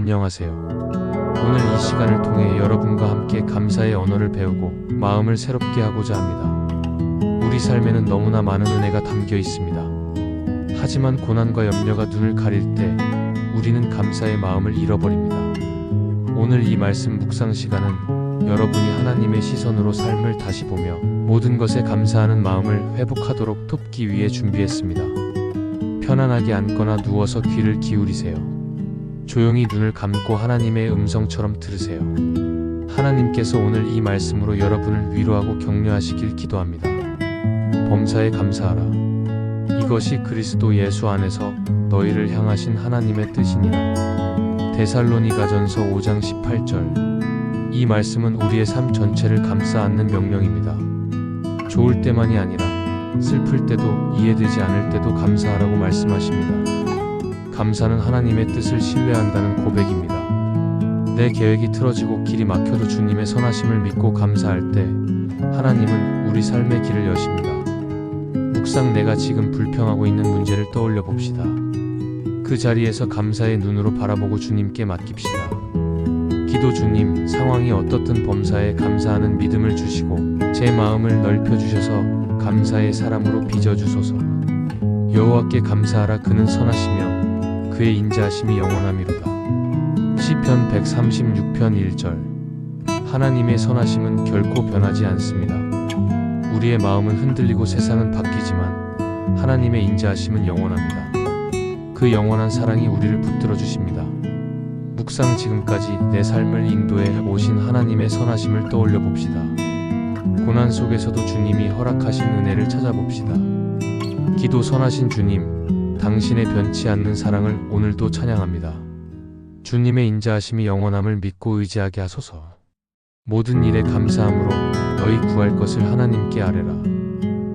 안녕하세요. 오늘 이 시간을 통해 여러분과 함께 감사의 언어를 배우고 마음을 새롭게 하고자 합니다. 우리 삶에는 너무나 많은 은혜가 담겨 있습니다. 하지만 고난과 염려가 눈을 가릴 때 우리는 감사의 마음을 잃어버립니다. 오늘 이 말씀 묵상 시간은 여러분이 하나님의 시선으로 삶을 다시 보며 모든 것에 감사하는 마음을 회복하도록 돕기 위해 준비했습니다. 편안하게 앉거나 누워서 귀를 기울이세요. 조용히 눈을 감고 하나님의 음성처럼 들으세요. 하나님께서 오늘 이 말씀으로 여러분을 위로하고 격려하시길 기도합니다. 범사에 감사하라. 이것이 그리스도 예수 안에서 너희를 향하신 하나님의 뜻이니라. 데살로니가전서 5장 18절. 이 말씀은 우리의 삶 전체를 감싸 안는 명령입니다. 좋을 때만이 아니라 슬플 때도 이해되지 않을 때도 감사하라고 말씀하십니다. 감사는 하나님의 뜻을 신뢰한다는 고백입니다. 내 계획이 틀어지고 길이 막혀도 주님의 선하심을 믿고 감사할 때 하나님은 우리 삶의 길을 여십니다. 묵상 내가 지금 불평하고 있는 문제를 떠올려 봅시다. 그 자리에서 감사의 눈으로 바라보고 주님께 맡깁시다. 기도 주님, 상황이 어떻든 범사에 감사하는 믿음을 주시고 제 마음을 넓혀 주셔서 감사의 사람으로 빚어 주소서. 여호와께 감사하라 그는 선하시며 그의 인자하심이 영원함이로다. 시편 136편 1절. 하나님의 선하심은 결코 변하지 않습니다. 우리의 마음은 흔들리고 세상은 바뀌지만 하나님의 인자하심은 영원합니다. 그 영원한 사랑이 우리를 붙들어 주십니다. 묵상 지금까지 내 삶을 인도해 오신 하나님의 선하심을 떠올려 봅시다. 고난 속에서도 주님이 허락하신 은혜를 찾아봅시다. 기도 선하신 주님, 당신의 변치 않는 사랑을 오늘도 찬양합니다. 주님의 인자하심이 영원함을 믿고 의지하게 하소서. 모든 일에 감사함으로 너희 구할 것을 하나님께 아뢰라.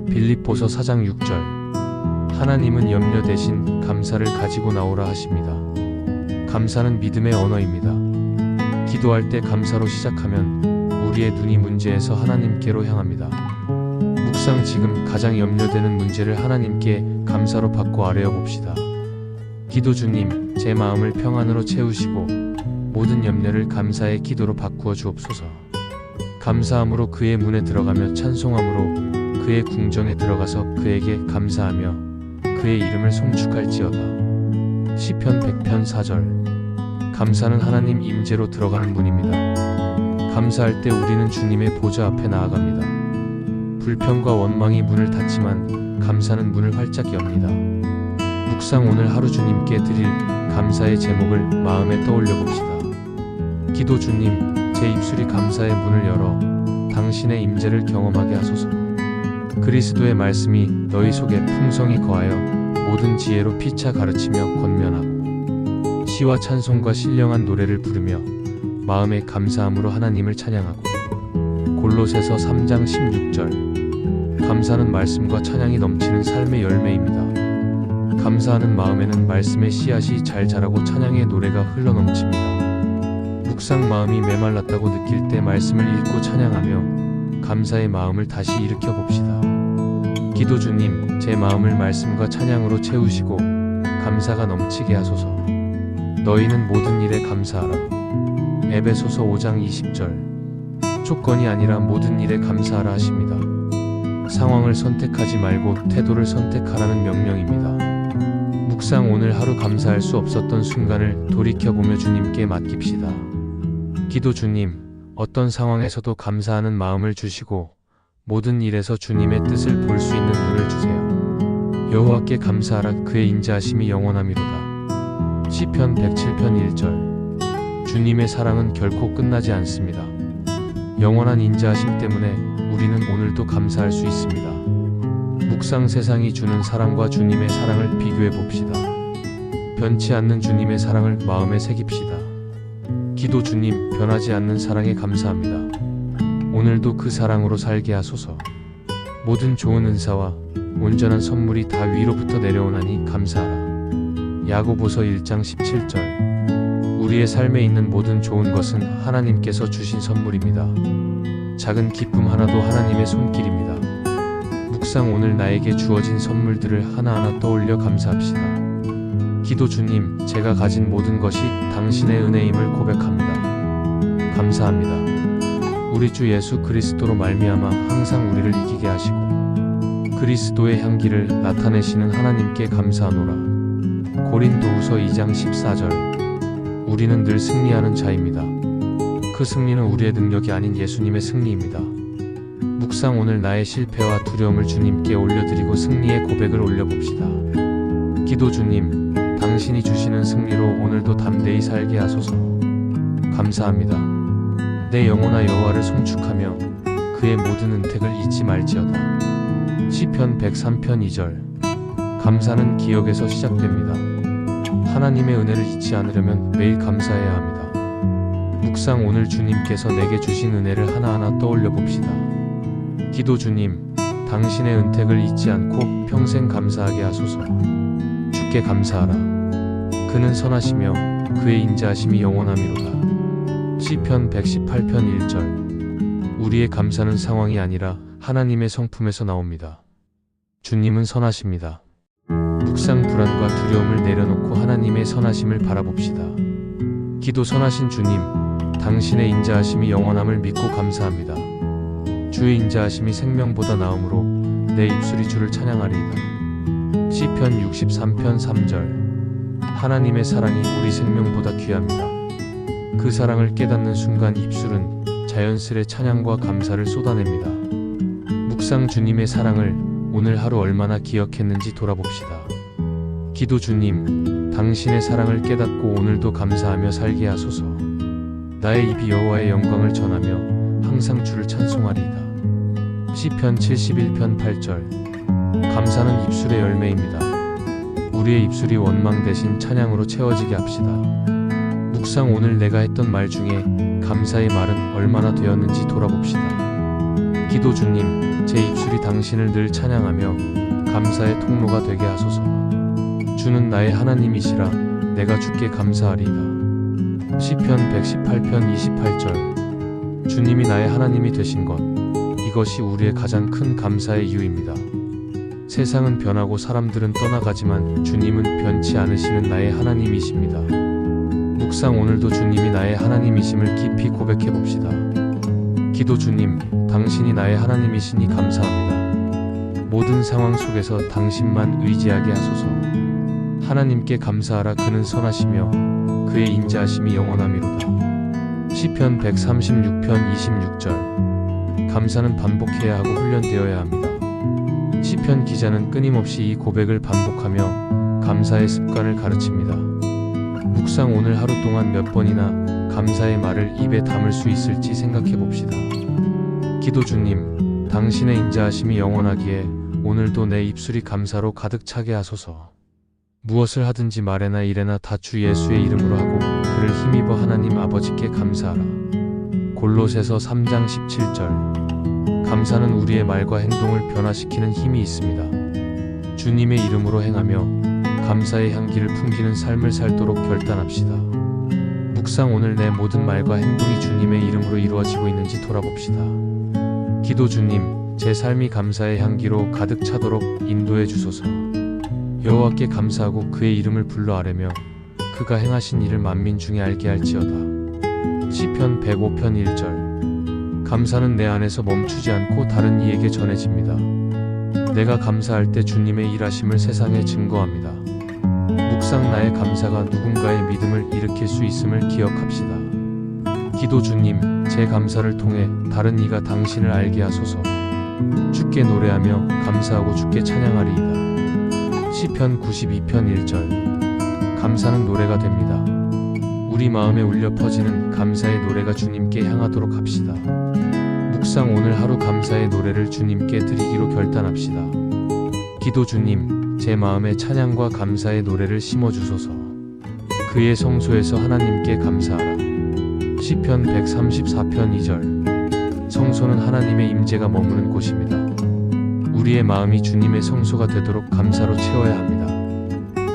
빌립보서 4장 6절. 하나님은 염려 대신 감사를 가지고 나오라 하십니다. 감사는 믿음의 언어입니다. 기도할 때 감사로 시작하면 우리의 눈이 문제에서 하나님께로 향합니다. 묵상 지금 가장 염려되는 문제를 하나님께 감사로 받고 아뢰어 봅시다. 기도 주님, 제 마음을 평안으로 채우시고 모든 염려를 감사의 기도로 바꾸어 주옵소서. 감사함으로 그의 문에 들어가며 찬송함으로 그의 궁정에 들어가서 그에게 감사하며 그의 이름을 송축할지어다. 시편 100편 4절. 감사는 하나님 임재로 들어가는 문입니다. 감사할 때 우리는 주님의 보좌 앞에 나아갑니다. 불평과 원망이 문을 닫지만 감사는 문을 활짝 엽니다. 묵상 오늘 하루 주님께 드릴 감사의 제목을 마음에 떠올려 봅시다. 기도 주님, 제 입술이 감사의 문을 열어 당신의 임재를 경험하게 하소서. 그리스도의 말씀이 너희 속에 풍성히 거하여 모든 지혜로 피차 가르치며 권면하고 시와 찬송과 신령한 노래를 부르며 마음의 감사함으로 하나님을 찬양하고 골로새서 3장 16절 감사는 말씀과 찬양이 넘치는 삶의 열매입니다. 감사하는 마음에는 말씀의 씨앗이 잘 자라고 찬양의 노래가 흘러넘칩니다. 묵상 마음이 메말랐다고 느낄 때 말씀을 읽고 찬양하며 감사의 마음을 다시 일으켜 봅시다. 기도 주님, 제 마음을 말씀과 찬양으로 채우시고 감사가 넘치게 하소서. 너희는 모든 일에 감사하라. 에베소서 5장 20절. 조건이 아니라 모든 일에 감사하라 하십니다. 상황을 선택하지 말고 태도를 선택하라는 명령입니다. 묵상 오늘 하루 감사할 수 없었던 순간을 돌이켜보며 주님께 맡깁시다. 기도 주님, 어떤 상황에서도 감사하는 마음을 주시고 모든 일에서 주님의 뜻을 볼 수 있는 눈을 주세요. 여호와께 감사하라 그의 인자하심이 영원함이로다. 시편 107편 1절. 주님의 사랑은 결코 끝나지 않습니다. 영원한 인자하심 때문에 우리는 오늘도 감사할 수 있습니다. 묵상 세상이 주는 사랑과 주님의 사랑을 비교해 봅시다. 변치 않는 주님의 사랑을 마음에 새깁시다. 기도 주님, 변하지 않는 사랑에 감사합니다. 오늘도 그 사랑으로 살게 하소서. 모든 좋은 은사와 온전한 선물이 다 위로부터 내려오나니 감사하라. 야고보서 1장 17절. 우리의 삶에 있는 모든 좋은 것은 하나님께서 주신 선물입니다. 작은 기쁨 하나도 하나님의 손길입니다. 묵상 오늘 나에게 주어진 선물들을 하나하나 떠올려 감사합시다. 기도 주님, 제가 가진 모든 것이 당신의 은혜임을 고백합니다. 감사합니다. 우리 주 예수 그리스도로 말미암아 항상 우리를 이기게 하시고 그리스도의 향기를 나타내시는 하나님께 감사하노라. 고린도후서 2장 14절. 우리는 늘 승리하는 자입니다. 그 승리는 우리의 능력이 아닌 예수님의 승리입니다. 묵상 오늘 나의 실패와 두려움을 주님께 올려드리고 승리의 고백을 올려봅시다. 기도 주님, 당신이 주시는 승리로 오늘도 담대히 살게 하소서. 감사합니다. 내 영혼아 여호와를 송축하며 그의 모든 은택을 잊지 말지어다. 시편 103편 2절. 감사는 기억에서 시작됩니다. 하나님의 은혜를 잊지 않으려면 매일 감사해야 합니다. 묵상 오늘 주님께서 내게 주신 은혜를 하나하나 떠올려 봅시다. 기도 주님, 당신의 은택을 잊지 않고 평생 감사하게 하소서. 주께 감사하라. 그는 선하시며 그의 인자하심이 영원함이로다. 시편 118편 1절. 우리의 감사는 상황이 아니라 하나님의 성품에서 나옵니다. 주님은 선하십니다. 묵상 불안과 두려움을 내려놓고 하나님의 선하심을 바라봅시다. 기도 선하신 주님, 당신의 인자하심이 영원함을 믿고 감사합니다. 주의 인자하심이 생명보다 나음으로 내 입술이 주를 찬양하리이다. 시편 63편 3절. 하나님의 사랑이 우리 생명보다 귀합니다. 그 사랑을 깨닫는 순간 입술은 자연스레 찬양과 감사를 쏟아냅니다. 묵상 주님의 사랑을 오늘 하루 얼마나 기억했는지 돌아봅시다. 기도 주님, 당신의 사랑을 깨닫고 오늘도 감사하며 살게 하소서. 나의 입이 여호와의 영광을 전하며 항상 주를 찬송하리이다. 시편 71편 8절. 감사는 입술의 열매입니다. 우리의 입술이 원망 대신 찬양으로 채워지게 합시다. 묵상 오늘 내가 했던 말 중에 감사의 말은 얼마나 되었는지 돌아봅시다. 기도 주님, 제 입술이 당신을 늘 찬양하며 감사의 통로가 되게 하소서. 주는 나의 하나님이시라 내가 주께 감사하리이다. 시편 118편 28절. 주님이 나의 하나님이 되신 것. 이것이 우리의 가장 큰 감사의 이유입니다. 세상은 변하고 사람들은 떠나가지만 주님은 변치 않으시는 나의 하나님이십니다. 묵상 오늘도 주님이 나의 하나님이심을 깊이 고백해 봅시다. 기도 주님, 당신이 나의 하나님이시니 감사합니다. 모든 상황 속에서 당신만 의지하게 하소서. 하나님께 감사하라 그는 선하시며 그의 인자하심이 영원함이로다. 시편 136편 26절. 감사는 반복해야 하고 훈련되어야 합니다. 시편 기자는 끊임없이 이 고백을 반복하며 감사의 습관을 가르칩니다. 묵상 오늘 하루 동안 몇 번이나 감사의 말을 입에 담을 수 있을지 생각해 봅시다. 기도 주님, 당신의 인자하심이 영원하기에 오늘도 내 입술이 감사로 가득 차게 하소서. 무엇을 하든지 말에나 일에나 다 주 예수의 이름으로 하고 그를 힘입어 하나님 아버지께 감사하라. 골로새서 3장 17절. 감사는 우리의 말과 행동을 변화시키는 힘이 있습니다. 주님의 이름으로 행하며 감사의 향기를 풍기는 삶을 살도록 결단합시다. 묵상 오늘 내 모든 말과 행동이 주님의 이름으로 이루어지고 있는지 돌아봅시다. 기도 주님, 제 삶이 감사의 향기로 가득 차도록 인도해 주소서. 여호와께 감사하고 그의 이름을 불러 아뢰며 그가 행하신 일을 만민 중에 알게 할지어다. 시편 105편 1절. 감사는 내 안에서 멈추지 않고 다른 이에게 전해집니다. 내가 감사할 때 주님의 일하심을 세상에 증거합니다. 묵상 나의 감사가 누군가의 믿음을 일으킬 수 있음을 기억합시다. 기도 주님, 제 감사를 통해 다른 이가 당신을 알게 하소서. 주께 노래하며 감사하고 주께 찬양하리이다. 시편 92편 1절. 감사는 노래가 됩니다. 우리 마음에 울려 퍼지는 감사의 노래가 주님께 향하도록 합시다. 묵상 오늘 하루 감사의 노래를 주님께 드리기로 결단합시다. 기도 주님, 제 마음에 찬양과 감사의 노래를 심어 주소서. 그의 성소에서 하나님께 감사하라. 시편 134편 2절. 성소는 하나님의 임재가 머무는 곳입니다. 우리의 마음이 주님의 성소가 되도록 감사로 채워야 합니다.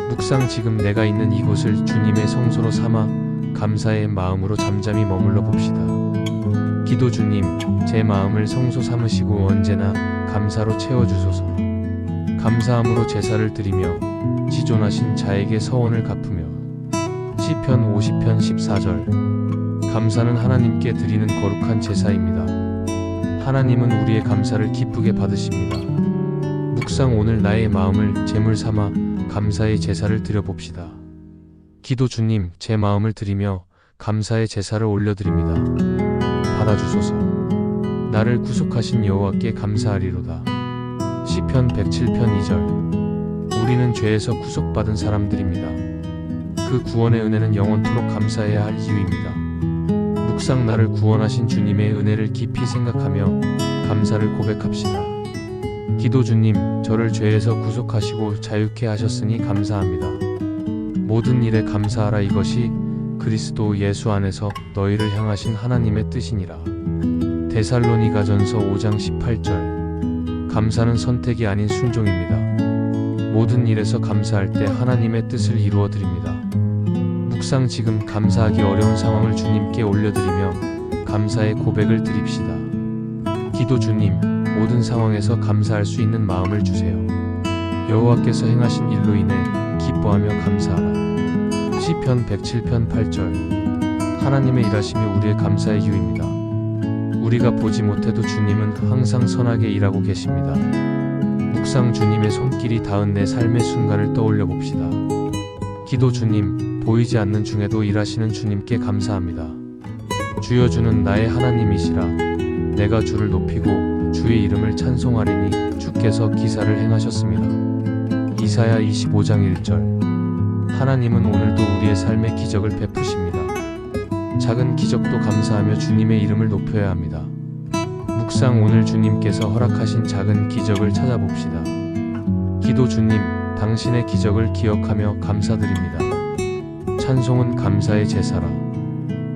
묵상 지금 내가 있는 이곳을 주님의 성소로 삼아 감사의 마음으로 잠잠히 머물러 봅시다. 기도 주님, 제 마음을 성소 삼으시고 언제나 감사로 채워주소서. 감사함으로 제사를 드리며 지존하신 자에게 서원을 갚으며 시편 50편 14절 감사는 하나님께 드리는 거룩한 제사입니다. 하나님은 우리의 감사를 기쁘게 받으십니다. 묵상 오늘 나의 마음을 제물 삼아 감사의 제사를 드려봅시다. 기도 주님 제 마음을 드리며 감사의 제사를 올려드립니다. 받아주소서. 나를 구속하신 여호와께 감사하리로다. 시편 107편 2절. 우리는 죄에서 구속받은 사람들입니다. 그 구원의 은혜는 영원토록 감사해야 할 이유입니다. 묵상 나를 구원하신 주님의 은혜를 깊이 생각하며 감사를 고백합시다. 기도 주님, 저를 죄에서 구속하시고 자유케 하셨으니 감사합니다. 모든 일에 감사하라 이것이 그리스도 예수 안에서 너희를 향하신 하나님의 뜻이니라. 데살로니가전서 5장 18절. 감사는 선택이 아닌 순종입니다. 모든 일에서 감사할 때 하나님의 뜻을 이루어 드립니다. 묵상 지금 감사하기 어려운 상황을 주님께 올려드리며 감사의 고백을 드립시다. 기도 주님, 모든 상황에서 감사할 수 있는 마음을 주세요. 여호와께서 행하신 일로 인해 기뻐하며 감사하라. 시편 107편 8절. 하나님의 일하심이 우리의 감사의 이유입니다. 우리가 보지 못해도 주님은 항상 선하게 일하고 계십니다. 묵상 주님의 손길이 닿은 내 삶의 순간을 떠올려 봅시다. 기도 주님, 보이지 않는 중에도 일하시는 주님께 감사합니다. 주여 주는 나의 하나님이시라. 내가 주를 높이고 주의 이름을 찬송하리니 주께서 기사를 행하셨습니다. 이사야 25장 1절. 하나님은 오늘도 우리의 삶에 기적을 베푸십니다. 작은 기적도 감사하며 주님의 이름을 높여야 합니다. 묵상 오늘 주님께서 허락하신 작은 기적을 찾아봅시다. 기도 주님, 당신의 기적을 기억하며 감사드립니다. 찬송은 감사의 제사라.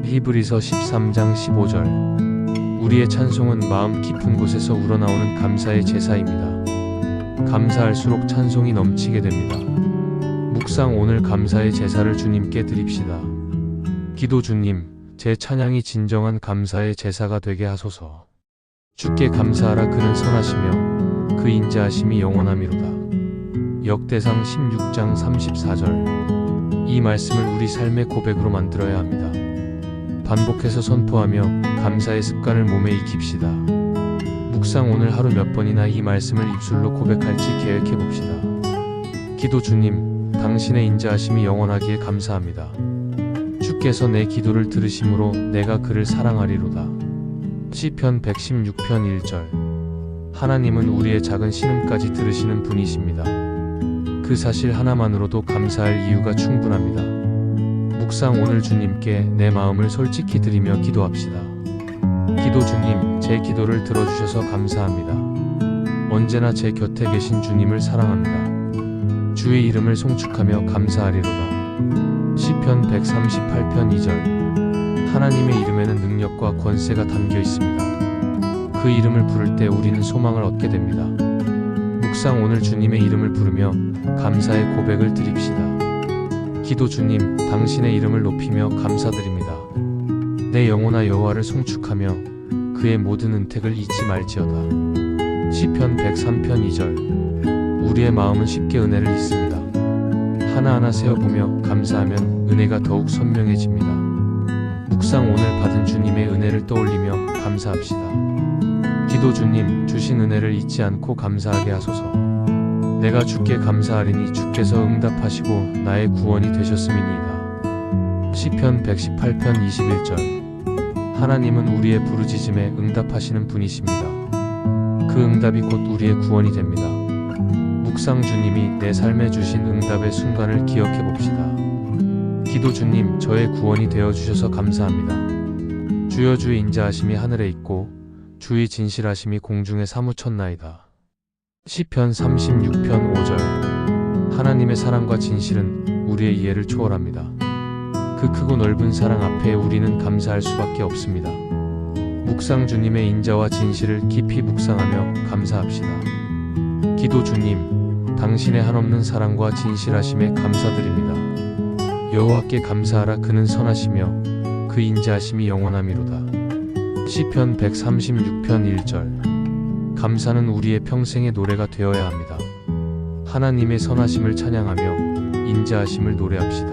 히브리서 13장 15절. 우리의 찬송은 마음 깊은 곳에서 우러나오는 감사의 제사입니다. 감사할수록 찬송이 넘치게 됩니다. 묵상 오늘 감사의 제사를 주님께 드립시다. 기도 주님, 제 찬양이 진정한 감사의 제사가 되게 하소서. 주께 감사하라 그는 선하시며 그 인자하심이 영원함이로다. 역대상 16장 34절. 이 말씀을 우리 삶의 고백으로 만들어야 합니다. 반복해서 선포하며 감사의 습관을 몸에 익힙시다. 묵상 오늘 하루 몇 번이나 이 말씀을 입술로 고백할지 계획해 봅시다. 기도 주님, 당신의 인자하심이 영원하기에 감사합니다. 주께서 내 기도를 들으심으로 내가 그를 사랑하리로다. 시편 116편 1절. 하나님은 우리의 작은 신음까지 들으시는 분이십니다. 그 사실 하나만으로도 감사할 이유가 충분합니다. 묵상 오늘 주님께 내 마음을 솔직히 드리며 기도합시다. 기도 주님, 제 기도를 들어주셔서 감사합니다. 언제나 제 곁에 계신 주님을 사랑합니다. 주의 이름을 송축하며 감사하리로다. 시편 138편 2절 하나님의 이름에는 능력과 권세가 담겨 있습니다. 그 이름을 부를 때 우리는 소망을 얻게 됩니다. 묵상 오늘 주님의 이름을 부르며 감사의 고백을 드립시다. 기도 주님, 당신의 이름을 높이며 감사드립니다. 내 영혼아 여호와를 송축하며 그의 모든 은택을 잊지 말지어다. 시편 103편 2절 우리의 마음은 쉽게 은혜를 잊습니다. 하나하나 세어보며 감사하면 은혜가 더욱 선명해집니다. 묵상 오늘 받은 주님의 은혜를 떠올리며 감사합시다. 기도 주님, 주신 은혜를 잊지 않고 감사하게 하소서. 내가 주께 감사하리니 주께서 응답하시고 나의 구원이 되셨음이니이다. 시편 118편 21절 하나님은 우리의 부르짖음에 응답하시는 분이십니다. 그 응답이 곧 우리의 구원이 됩니다. 묵상 주님이 내 삶에 주신 응답의 순간을 기억해 봅시다. 기도 주님, 저의 구원이 되어 주셔서 감사합니다. 주여 주의 인자하심이 하늘에 있고 주의 진실하심이 공중에 사무쳤나이다. 시편 36편 5절 하나님의 사랑과 진실은 우리의 이해를 초월합니다. 그 크고 넓은 사랑 앞에 우리는 감사할 수밖에 없습니다. 묵상 주님의 인자와 진실을 깊이 묵상하며 감사합시다. 기도 주님, 당신의 한없는 사랑과 진실하심에 감사드립니다. 여호와께 감사하라 그는 선하시며 그 인자하심이 영원함이로다. 시편 136편 1절 감사는 우리의 평생의 노래가 되어야 합니다. 하나님의 선하심을 찬양하며 인자하심을 노래합시다.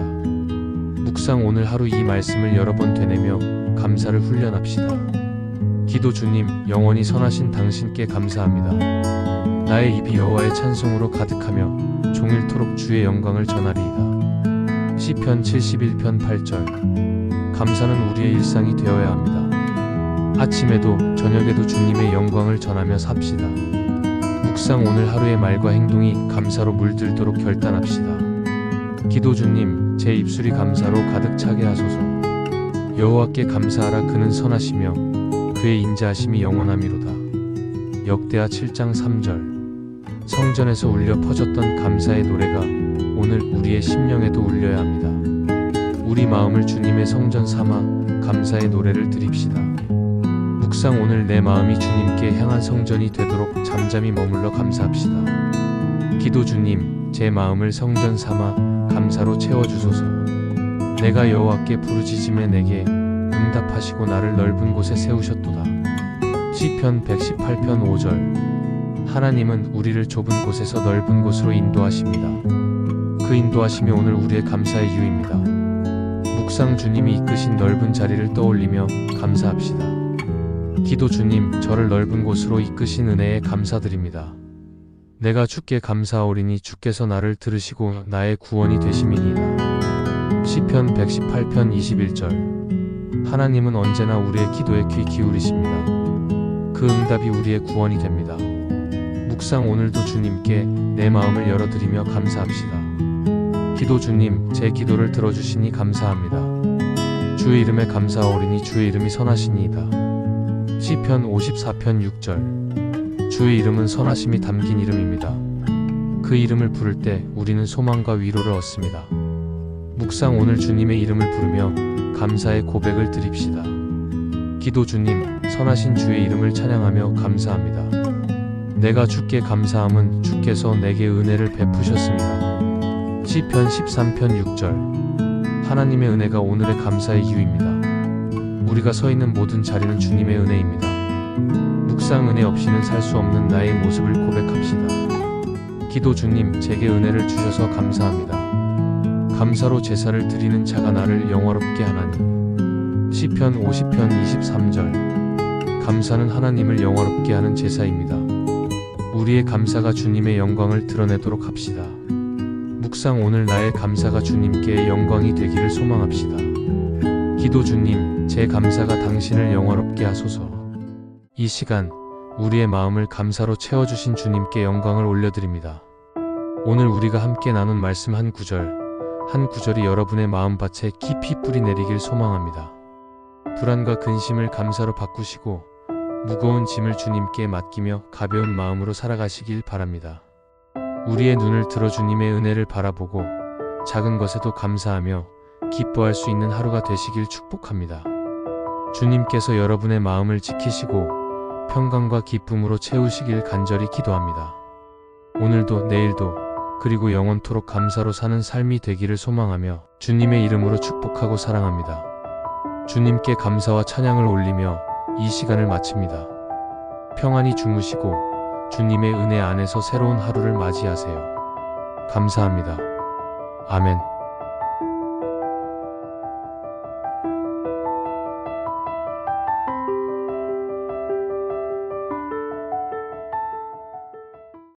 묵상 오늘 하루 이 말씀을 여러 번 되뇌며 감사를 훈련합시다. 기도 주님 영원히 선하신 당신께 감사합니다. 나의 입이 여호와의 찬송으로 가득하며 종일토록 주의 영광을 전하리이다. 시편 71편 8절 감사는 우리의 일상이 되어야 합니다. 아침에도 저녁에도 주님의 영광을 전하며 삽시다. 묵상 오늘 하루의 말과 행동이 감사로 물들도록 결단합시다. 기도 주님 제 입술이 감사로 가득 차게 하소서. 여호와께 감사하라 그는 선하시며 그의 인자하심이 영원함이로다. 역대하 7장 3절 성전에서 울려 퍼졌던 감사의 노래가 오늘 우리의 심령에도 울려야 합니다. 우리 마음을 주님의 성전 삼아 감사의 노래를 드립시다. 묵상 오늘 내 마음이 주님께 향한 성전이 되도록 잠잠히 머물러 감사합시다. 기도 주님, 제 마음을 성전 삼아 감사로 채워 주소서. 내가 여호와께 부르짖음에 내게 응답하시고 나를 넓은 곳에 세우셨도다. 시편 118편 5절 하나님은 우리를 좁은 곳에서 넓은 곳으로 인도하십니다. 그 인도하심이 오늘 우리의 감사의 이유입니다. 묵상 주님이 이끄신 넓은 자리를 떠올리며 감사합시다. 기도 주님, 저를 넓은 곳으로 이끄신 은혜에 감사드립니다. 내가 주께 감사하오리니 주께서 나를 들으시고 나의 구원이 되심이니이다. 시편 118편 21절 하나님은 언제나 우리의 기도에 귀 기울이십니다. 그 응답이 우리의 구원이 됩니다. 묵상 오늘도 주님께 내 마음을 열어드리며 감사합시다. 기도 주님, 제 기도를 들어주시니 감사합니다. 주의 이름에 감사하오리니 주의 이름이 선하시니이다. 시편 54편 6절 주의 이름은 선하심이 담긴 이름입니다. 그 이름을 부를 때 우리는 소망과 위로를 얻습니다. 묵상 오늘 주님의 이름을 부르며 감사의 고백을 드립시다. 기도 주님, 선하신 주의 이름을 찬양하며 감사합니다. 내가 주께 감사함은 주께서 내게 은혜를 베푸셨습니다. 시편 13편 6절 하나님의 은혜가 오늘의 감사의 이유입니다. 우리가 서 있는 모든 자리는 주님의 은혜입니다. 묵상 은혜 없이는 살 수 없는 나의 모습을 고백합시다. 기도 주님, 제게 은혜를 주셔서 감사합니다. 감사로 제사를 드리는 자가 나를 영화롭게 하나니. 시편 50편 23절. 감사는 하나님을 영화롭게 하는 제사입니다. 우리의 감사가 주님의 영광을 드러내도록 합시다. 묵상 오늘 나의 감사가 주님께 영광이 되기를 소망합시다. 기도 주님, 제 감사가 당신을 영화롭게 하소서. 이 시간, 우리의 마음을 감사로 채워주신 주님께 영광을 올려드립니다. 오늘 우리가 함께 나눈 말씀 한 구절, 한 구절이 여러분의 마음밭에 깊이 뿌리 내리길 소망합니다. 불안과 근심을 감사로 바꾸시고, 무거운 짐을 주님께 맡기며 가벼운 마음으로 살아가시길 바랍니다. 우리의 눈을 들어 주님의 은혜를 바라보고, 작은 것에도 감사하며, 기뻐할 수 있는 하루가 되시길 축복합니다. 주님께서 여러분의 마음을 지키시고 평강과 기쁨으로 채우시길 간절히 기도합니다. 오늘도 내일도 그리고 영원토록 감사로 사는 삶이 되기를 소망하며 주님의 이름으로 축복하고 사랑합니다. 주님께 감사와 찬양을 올리며 이 시간을 마칩니다. 평안히 주무시고 주님의 은혜 안에서 새로운 하루를 맞이하세요. 감사합니다. 아멘.